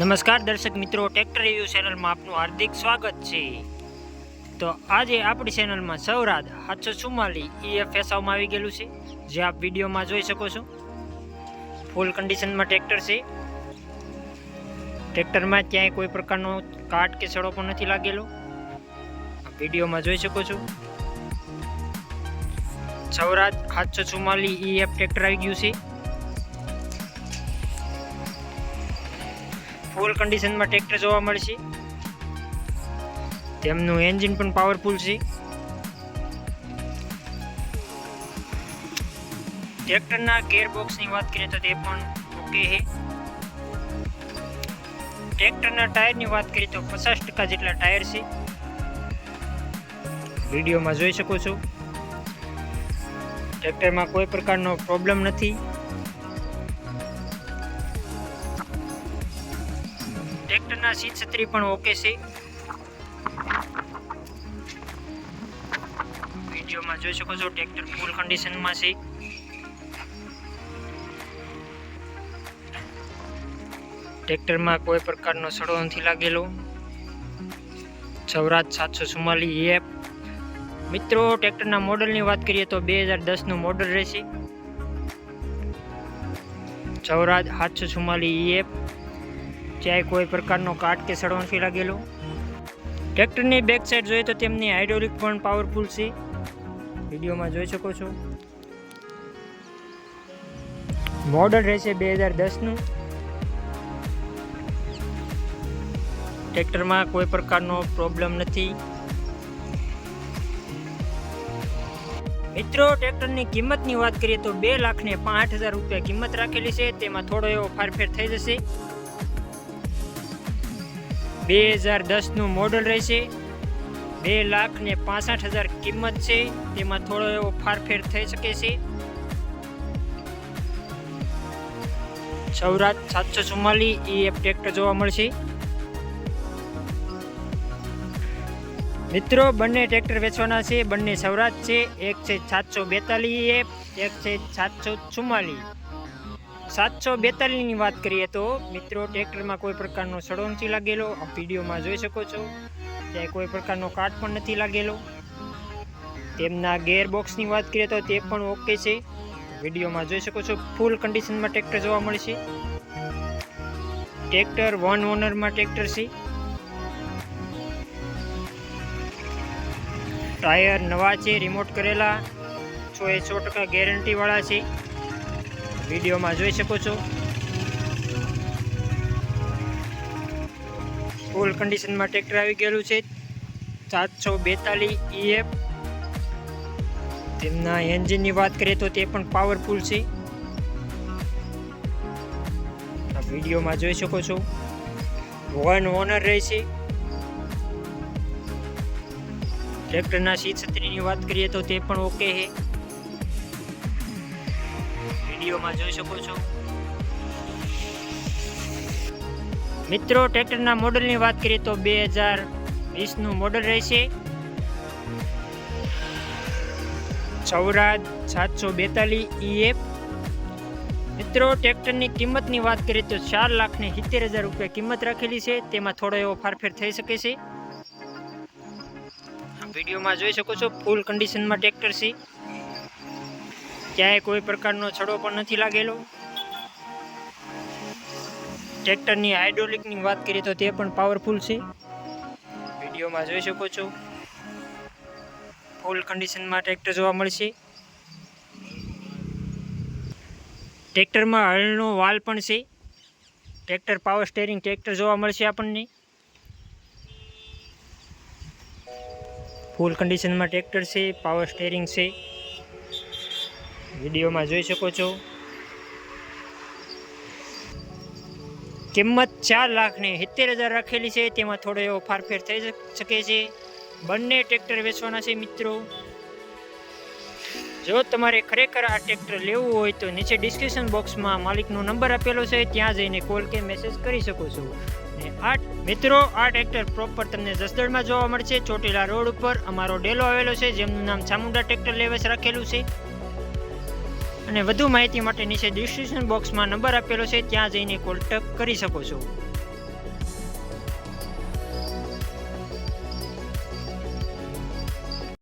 નમસ્કાર દર્શક મિત્રો ટ્રેક્ટર રિવ્યુ ચેનલમાં આપનું હાર્દિક સ્વાગત છે. તો આજે આપણી ચેનલમાં સૌરાદ સાતસો ચુમ્માલી ઈએફ ફેસાવમાં આવી ગયેલું છે, જે આપ વિડીયોમાં જોઈ શકો છો. ફૂલ કન્ડિશનમાં ટ્રેક્ટર છે. ટ્રેક્ટરમાં ક્યાંય કોઈ પ્રકારનો કાટ કે સડો પણ નથી લાગેલો. વિડીયોમાં જોઈ શકો છો. સૌરાદ સાતસો ચુમ્માલી ઈએફ ટ્રેક્ટર આવી ગયું છે. ફૂલ કન્ડિશનમાં ટ્રેક્ટર જોવા મળશે. તેમનું એન્જિન પણ પાવરફુલ છે. ટ્રેક્ટરના ગેરબોક્સની વાત કરીએ તો તે પણ ઓકે છે. ટ્રેક્ટરના ટાયરની વાત કરીએ તો પચાસ ટકા જેટલા ટાયર છે. વિડીયોમાં જોઈ શકો છો. ટ્રેક્ટરમાં કોઈ પ્રકારનો પ્રોબ્લેમ નથી. ટ્રેક્ટરના સીટ છત્રી પણ ઓકે છે. વિડીયોમાં જોઈ શકો છો ટ્રેક્ટર ફૂલ કન્ડિશનમાં છે. ટ્રેક્ટરમાં કોઈ પ્રકારનો સડો નથી લાગેલો. સૌરાજ સાતસો ચુમ્માલી એપ મિત્રો ટ્રેક્ટરના મોડલની વાત કરીએ તો બે હજાર દસનું મોડલ રહેશે. સૌરાજ સાતસો ચુમ્માલી એપ ક્યાંય કોઈ પ્રકારનો કાટ કે નથી લાગેલો ટ્રેક્ટરની બેક સાઈડ જોઈએ તો તેમની હાઇડ્રોલિક પણ પાવરફુલ છે. વિડીયોમાં જોઈ શકો છો. મોડલ રહેશે બે હજાર દસનું. ટ્રેક્ટરમાં કોઈ પ્રકારનો પ્રોબ્લેમ નથી. મિત્રો, ટ્રેક્ટરની કિંમતની વાત કરીએ તો બે લાખ ને પાંચ હજાર રૂપિયા કિંમત રાખેલી છે. તેમાં થોડો એવો ફારફેર થઈ જશે. બે હજાર દસનું મોડલ રહેશે. બે લાખ ને પાસઠ હજાર કિંમત છે. તેમાં થોડો એવો ફારફેર થઈ શકે છે. સૌરાજ સાતસો ચુમ્માલી એ એક ટ્રેક્ટર જોવા મળશે. મિત્રો, બંને ટ્રેક્ટર વેચવાના છે. બંને સૌરાજ છે. એક છે સાતસો બેતાલીસ એફ એક છે સાતસો ચુમ્માલીસ. સાતસો બેતાલીસની વાત કરીએ તો મિત્રો, ટ્રેક્ટરમાં કોઈ પ્રકારનો સડો નથી લાગેલો. વિડીયોમાં જોઈ શકો છો. ત્યાં કોઈ પ્રકારનો કાટ પણ નથી લાગેલો. તેમના ગેરબોક્સની વાત કરીએ તો તે પણ ઓકે છે. વિડીયોમાં જોઈ શકો છો, ફૂલ કન્ડિશનમાં ટ્રેક્ટર જોવા મળશે ટ્રેક્ટર વન ઓનરમાં ટ્રેક્ટર છે. ટાયર નવા છે, રિમોટ કરેલા. સો એ સો ટકા ગેરંટીવાળા છે. વિડીયોમાં જોઈ શકો છો. ફૂલ કન્ડિશનમાં ટ્રેક્ટર આવી ગયેલું છે. સાતસો બેતાલીસ ઈએફ તેમના એન્જિનની વાત કરીએ તો તે પણ પાવરફુલ છે. વિડીયોમાં જોઈ શકો છો. વન ઓનર રહેશે ટ્રેક્ટરના સીટ છત્રીની વાત કરીએ તો તે પણ ઓકે છે. વિડીયોમાં જોઈ શકો છો. મિત્રો, ટ્રેક્ટરના મોડલની વાત કરીએ તો બે હજાર વીસનું મોડલ રહેશે. સૌરાજ સાતસો બેતાલીસ ઈએફ મિત્રો, ટ્રેક્ટરની કિંમતની વાત કરીએ તો ચાર લાખને સિત્તેર હજાર રૂપિયા કિંમત રાખેલી છે. તેમાં થોડો એવો ફારફેર થઈ શકે છે. વિડીયોમાં જોઈ શકો છો ફૂલ કન્ડિશનમાં ટ્રેક્ટર છે. ક્યાંય કોઈ પ્રકારનો છડો પણ નથી લાગેલો. ટ્રેક્ટરની હાઇડ્રોલિકની વાત કરીએ તો તે પણ પાવરફુલ છે. વિડીયોમાં જોઈ શકો છો. ફૂલ કન્ડિશનમાં ટ્રેક્ટર જોવા મળશે. ટ્રેક્ટરમાં હળનો વાલ પણ છે. ટ્રેક્ટર પાવર સ્ટેરિંગ ટ્રેક્ટર જોવા મળશે આપણને. ફૂલ કન્ડિશનમાં ટ્રેક્ટર છે પાવર સ્ટેરિંગ છે. વિડીયોમાં જોઈ શકો છો. કિંમત ચાર લાખની સિત્તેર હજાર રાખેલી છે. તેમાં થોડો એવો ફારફેર થઈ શકે છે. બંને ટ્રેક્ટર વેચવાના છે મિત્રો. જો તમારે ખરેખર આ ટ્રેક્ટર લેવું હોય તો નીચે ડિસ્ક્રિપ્શન બોક્સમાં માલિકનો નંબર આપેલો છે. ત્યાં જઈને કોલ કે મેસેજ કરી શકો છો. ને આ મિત્રો, આ ટ્રેક્ટર પ્રોપર તમને જસદણમાં જોવા મળશે. ચોટીલા રોડ ઉપર અમારો ડેલો આવેલો છે. જેમનું નામ ચામુંડા ટ્રેક્ટર લેવેસ રાખેલું છે. અને વધુ માહિતી માટે નીચે ડિસ્ક્રિપ્શન બોક્સમાં નંબર આપેલો છે, ત્યાં જઈને કોન્ટેક્ટ કરી શકો છો.